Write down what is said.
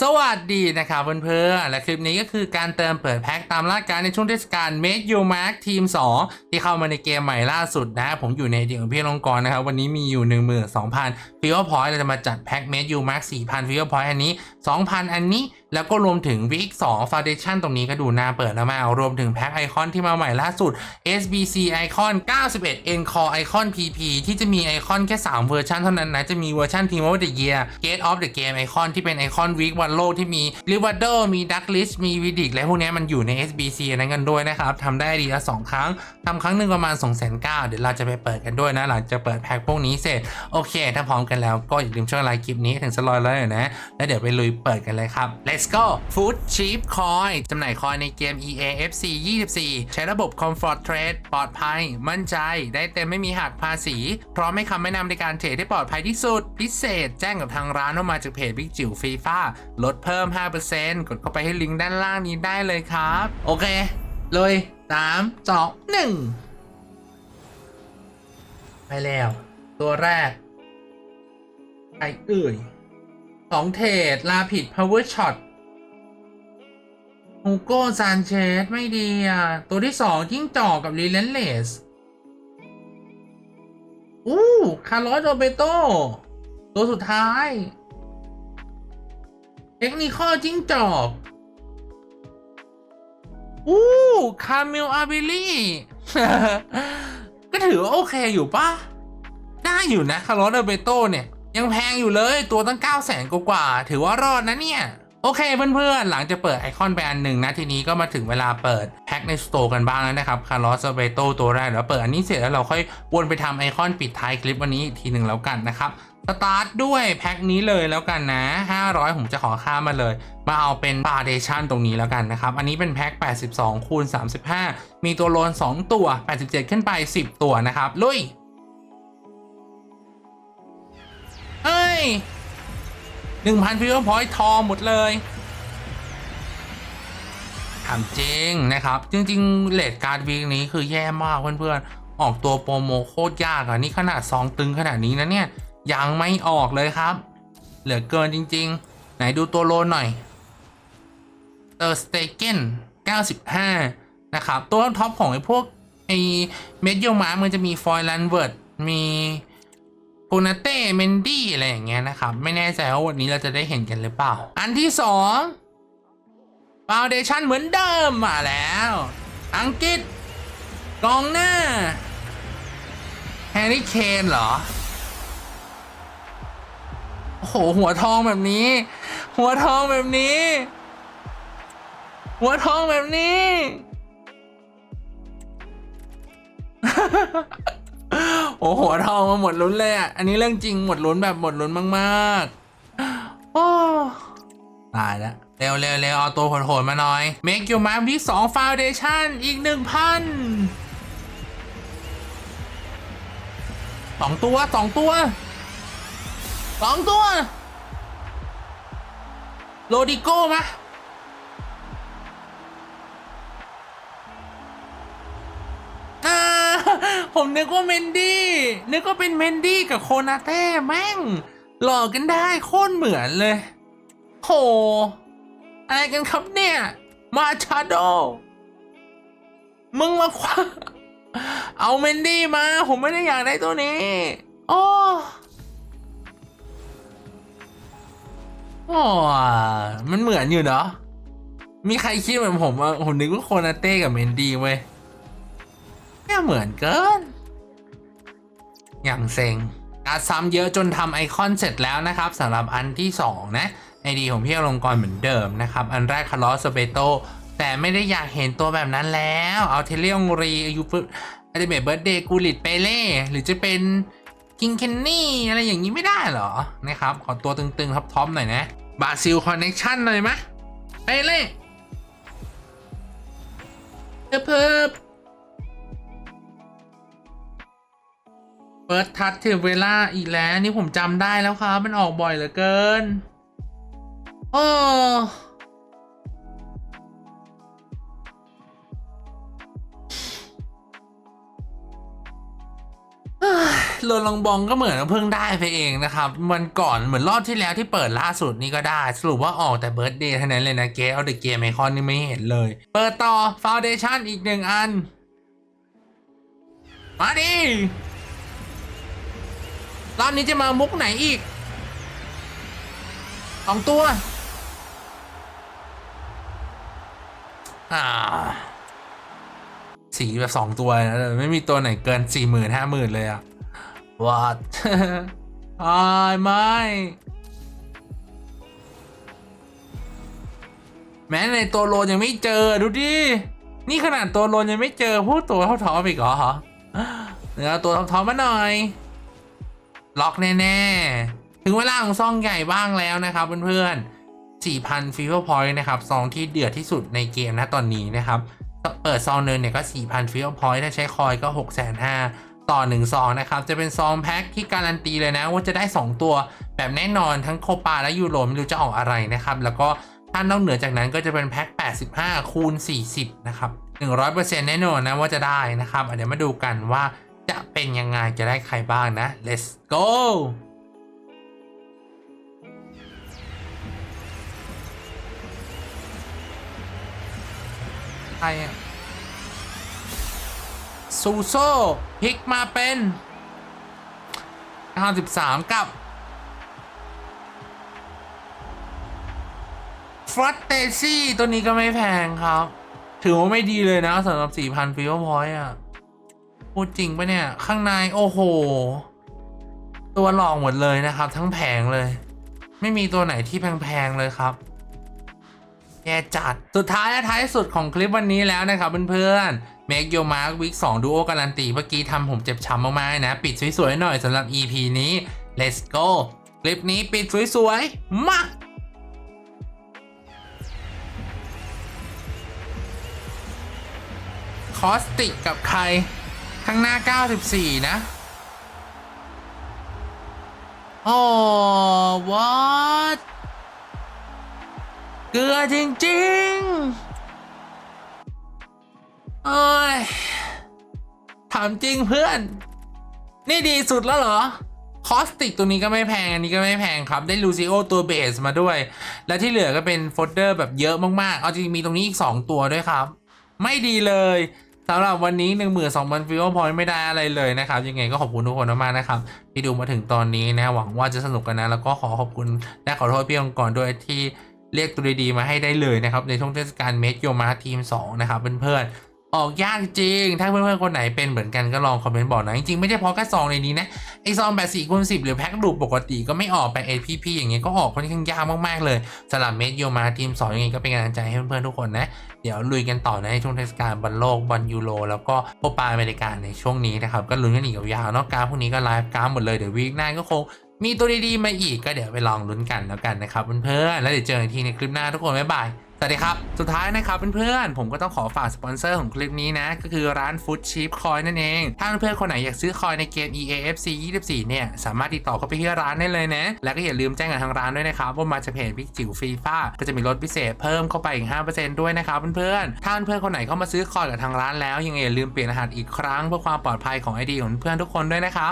สวัสดีนะครับเพื่อนๆ และคลิปนี้ก็คือการเติมเปิดแพ็คตามล่าการในช่วงเทศกาล Make You Mark ทีม2ที่เข้ามาในเกมใหม่ล่าสุดนะ ผมอยู่ในเดีของพี่ลงกรนะครับ วันนี้มีอยู่ 12,000ฟิวพอยต์เราจะมาจัดแพ็ค Make You Mark 4,000ฟิวพอยต์อันนี้ 2,000 อันนี้ แล้วก็รวมถึงวิก2 Foundation ตรงนี้ก็ดูน่าเปิดแล้วมาเอารวมถึงแพ็คไอคอนที่มาใหม่ล่าสุด SBC ไอคอน91 Encore ไอคอน PP ที่จะมีไอคอนแค่ 3 เวอร์ชันเท่านั้นนะ จะมีเวอร์ชัน Team of the Year Gate of the Game ไอคอนที่เป็นไอคอนวีควันโลกที่มี r i v a d o มี Dark List มี Vidic และพวกนี้มันอยู่ใน SBC นั้นกันด้วยนะครับทำได้ดีละ 2 ครั้งทำครั้งหนึ่งประมาณ 2 9 0 0 0เดี๋ยวเราจะไปเปิดกันด้วยนะ หลังจากเปิดแพ็คพวกนี้เสร็จโอเค ถ้าพร้อมกันแล้วก็อย่าลืมช่วยไลค์คลิปนี้ถึงสลอยแล้วนะแล้วเดี๋ยวไปลุยเปิดกันเลยครับ let's go Food Cheap Coin จำหน่ายคอยในเกม EA FC 24 ใช้ระบบ Comfort Trade ปลอดภัย มั่นใจ ได้เต็มไม่มีหักภาษี พร้อมให้คำแนะนำในการเทรดที่ปลอดภัยที่สุด พิเศษแจ้งกับทางร้านว่ามาจากเพจบิ๊กจิ๋วฟีฟ่าลดเพิ่ม 5%กดเข้าไปให้ลิงก์ด้านล่างนี้ได้เลยครับ โอเคเลย3 2 1ไปแล้ว ตัวแรกใครเอ่ยสองเทรดลาผิด power shot ฮูโก้ซานเชสไม่ดีอะ ตัวที่สองจิ้งจอกกับรีเลนเลสอู้คาร์ลอสโรเบโต ตัวสุดท้าย เทคนิคอจิ้งจอกอู้คาเมลอาบิลี่ ก็ถือว่าโอเคอยู่ปะได้อยู่นะคาร์ลอสโรเบโตเนี่ย ยังแพงอยู่เลยตัวตั้ง9 0 0 0 0 0กว่า ถือว่ารอดนะเนี่ย โอเคเพื่อนๆ หลังจะเปิดไอคอนไปอันหนึ่งนะ ทีนี้ก็มาถึงเวลาเปิดแพ็คในสโตร์กันบ้างแล้วนะครับคาร์ลอสเบโตตัวแรกแล้วเปิดอันนี้เสร็จแล้วเราค่อยวนไปทำไอคอนปิดท้ายคลิปวันนี้อีกทีหนึ่งแล้วกันนะครับสตาร์ทด้วยแพ็คนี้เลยแล้วกันนะ 500 ผมจะขอข้ามาเลย มาเอาเป็น Foundation ตรงนี้แล้วกันนะครับ อันนี้เป็นแพ็ค 82 คูณ 35 มีตัวโลน 2 ตัว 87 ขึ้นไป 10 ตัวนะครับ ลุย เฮ้ย 1,000ฟิวพอยต์ทองหมดเลยถามจริงนะครับ จริงๆเลดการ์ดวีคนี้คือแย่มากเพื่อนๆ ออกตัวโปรโมโคตรยากอะนี่ขนาดซองตึงขนาดนี้นะเนี่ย ยังไม่ออกเลยครับ เหลือเกินจริงๆ ไหนดูตัวโลนหน่อยเตอร์สเตเกน95 นะครับ ตัวท็อปของไอ้พวกไอ้เมดเยลมามันจะมีฟอยล์แลนเวิร์ดมี โคนาเต้เมนดี้อะไรอย่างเงี้ยนะครับ ไม่แน่ใจว่าวันนี้เราจะได้เห็นกันหรือเปล่า อันที่สองฟาวเดชันเหมือนเดิมมาแล้ว อังกฤษกองหน้าแฮร์รี่เคนเหรอโอ้โหหัวทองแบบนี้ หัวทองแบบนี้ หัวทองแบบนี้ โอ้หัวทองมาหมดลุ้นเลยอะ อันนี้เรื่องจริงหมดลุ้นแบบหมดลุ้นมากๆโอ้ตายแล้วเร็วเร็วเร็วเอาตัวโหดๆมาหน่อย Make your mark ที่2 Foundation อีก 1,000สองตัวสองตัวสองตัวโรดิโก้มาอ่า ผมนึกว่าเมนดี้ นึกว่าเป็นเมนดี้กับโคนาเต้แม่ง หลอกกันได้โคตรเหมือนเลย โห อะไรกันครับเนี่ย มาชาโด มึงมาคว้าเอาเมนดี้มา ผมไม่ได้อยากได้ตัวนี้โอ้โอ้มันเหมือนอยู่เนาะมีใครคิดเหมือนผมว่าผมนึกว่าโคนาเต้กับเมนดี้เว้ย แค่เหมือนเกิน อย่างเซ็งการซ้ำเยอะจนทำไอคอนเสร็จแล้วนะครับสำหรับอันที่ 2 นะไอดีของพี่อลงกรเหมือนเดิมนะครับ อันแรกคาร์ลสเบโตแต่ไม่ได้อยากเห็นตัวแบบนั้นแล้ว เอาเทเลียงรีอายุอัลเบตเบิร์ดเดย์กูลิตเปเล่หรือจะเป็นคิงเคนนี่อะไรอย่างนี้ไม่ได้เหรอ นะครับ ขอตัวตึงๆท็อปๆหน่อยนะบาซิลคอนเน็ชั่นเลยไหมเปเล่เพิ่ม ฟิร์สทัชเทเวล่าอีกแล้วนี่ผมจำได้แล้วครับ มันออกบ่อยเหลือเกิน โอ้โรลองบองก็เหมือนเพิ่งได้ไปเองนะครับวันก่อนเหมือนรอบที่แล้วที่เปิดล่าสุดนี่ก็ได้ สรุปว่าออกแต่เบิร์ดเดย์เท่านั้นเลยนะเกเอาเดอะเกมไอคอนนี่ไม่เห็นเลย เปิดต่อฟาวเดชั่นอีกหนึ่งอัน มาดิ รอบนี้จะมามุกไหนอีกสองตัวอ่าสีแบบสองตัวนะไม่มีตัวไหนเกินสี่หมื่นห้าหมื่นเลยอะ what อ้ายไม่ แม้ในตัวโลนยังไม่เจอดูดิ นี่ขนาดตัวโลนยังไม่เจอพูดตัวเท่าท้อปอีกเหรอเดี๋ยวเอตัวเท่าท้อมาหน่อย ล็อกแน่ๆ ถึงเวลาของซองใหญ่บ้างแล้วนะครับเพื่อนๆ 4,000ฟีเวอร์พอยต์นะครับ ซองที่เดือดที่สุดในเกมนะตอนนี้นะครับ เปิดซองเนินเนี่ยก็ 4,000ฟีเวอร์พอยต์ถ้าใช้คอยก็ 6 5 0 0 0ต่อ1ซองนะครับ จะเป็นซองแพ็คที่การันตีเลยนะ ว่าจะได้ 2 ตัวแบบแน่นอนทั้งโคปาและยูโรไม่รู้จะออกอะไรนะครับ แล้วก็ถ้านอกเหนือจากนั้นก็จะเป็นแพ็ค 85 คูณ 40 นะครับ 100%แน่นอนนะว่าจะได้นะครับเดี๋ยวมาดูกันว่า จะเป็นยังไงจะได้ใครบ้างนะ let's go ใครอะซูโซ่พลิกมาเป็น 93 กับฟรัตเตซี่ตัวนี้ก็ไม่แพงครับ ถือว่าไม่ดีเลยนะสำหรับ 4,000ฟิวพอยต์อะ พูดจริงปะเนี่ย ข้างในโอ้โห ตัวหลอกหมดเลยนะครับ ทั้งแผงเลย ไม่มีตัวไหนที่แพงๆเลยครับแย่จัด สุดท้ายและท้ายสุดของคลิปวันนี้แล้วนะครับเพื่อนๆ Make Your Mark Week 2 Duo การันตีเมื่อกี้ทำผมเจ็บช้ำมากๆนะ ปิดสวยๆหน่อยสำหรับ EP นี้ Let's go คลิปนี้ปิดสวยๆ มาคอสติกกับใคร ข้างหน้า 94 นะโอ้ what เกลือจริงๆเอ้ยถามจริงเพื่อน นี่ดีสุดแล้วเหรอ คอสติกตัวนี้ก็ไม่แพง อันนี้ก็ไม่แพงครับ ได้ลูซิโอตัวเบสมาด้วย และที่เหลือก็เป็นโฟลเดอร์แบบเยอะมาก ๆ เอาจริงมีตรงนี้อีก 2 ตัวด้วยครับ ไม่ดีเลย สำหรับวันนี้ 1 2 0 0 0ฟิวพอยต์ไม่ได้อะไรเลยนะครับ ยังไงก็ขอบคุณทุกคนมากๆนะครับ ที่ดูมาถึงตอนนี้นะ หวังว่าจะสนุกกันนะ แล้วก็ขอขอบคุณและขอโทษพี่องค์กรด้วยที่เรียกตัวดีๆมาให้ได้เลยนะครับ ในช่วงเทศกาลเมกโยมาทีม 2 นะครับเพื่อนๆ ออกยากจริง ถ้าเพื่อนๆคนไหนเป็นเหมือนกันก็ลองคอมเมนต์บอกนะจริงๆไม่ได้เพราะแค่ซองในนี้นะไอซองแบบ4คูณ10หรือแพ็คดูปกติก็ไม่ออกไป APP อย่างเงี้ยก็ออกค่อนข้างยากมากๆเลยสำหรับเมกโยมาทีม2ยังไงก็เป็นกำลังใจให้เพื่อนๆทุกคนนะ เดี๋ยวลุยกันต่อในช่วงเทศกาลบอลโลกบอลยูโรแล้วก็โคปาอเมริกาในช่วงนี้นะครับก็ลุ้นกันอีกยาวๆนอกการพวกนี้ก็ไลฟ์การดหมดเลยเดี๋ยววีคหน้าก็คงมีตัวดีๆมาอีกก็เดี๋ยวไปลองลุ้นกันแล้วกันนะครับเพื่อนๆแล้วเดี๋ยวเจอกันทีในคลิปหน้าทุกคนบ๊ายบาย สวัสดีครับ สุดท้ายนะครับเพื่อนๆ ผมก็ต้องขอฝากสปอนเซอร์ของคลิปนี้นะ ก็คือร้าน Food Cheap Coin นั่นเอง ถ้าเพื่อนๆ คนไหนอยากซื้อคอยในเกม EAFC 24 เนี่ย สามารถติดต่อเข้าไปที่ร้านได้เลยนะ แล้วก็อย่าลืมแจ้งกับทางร้านด้วยนะครับ ว่ามาจากเพจพิกจิ๋วฟีฟ้าก็จะมีลดพิเศษเพิ่มเข้าไปอีก 5%ด้วยนะครับเพื่อนๆ ถ้าเพื่อนๆ คนไหนเข้ามาซื้อคอยกับทางร้านแล้วยังไงอย่าลืมเปลี่ยนรหัสอีกครั้งเพื่อความปลอดภัยของ ID ของเพื่อนทุกคนด้วยนะครับ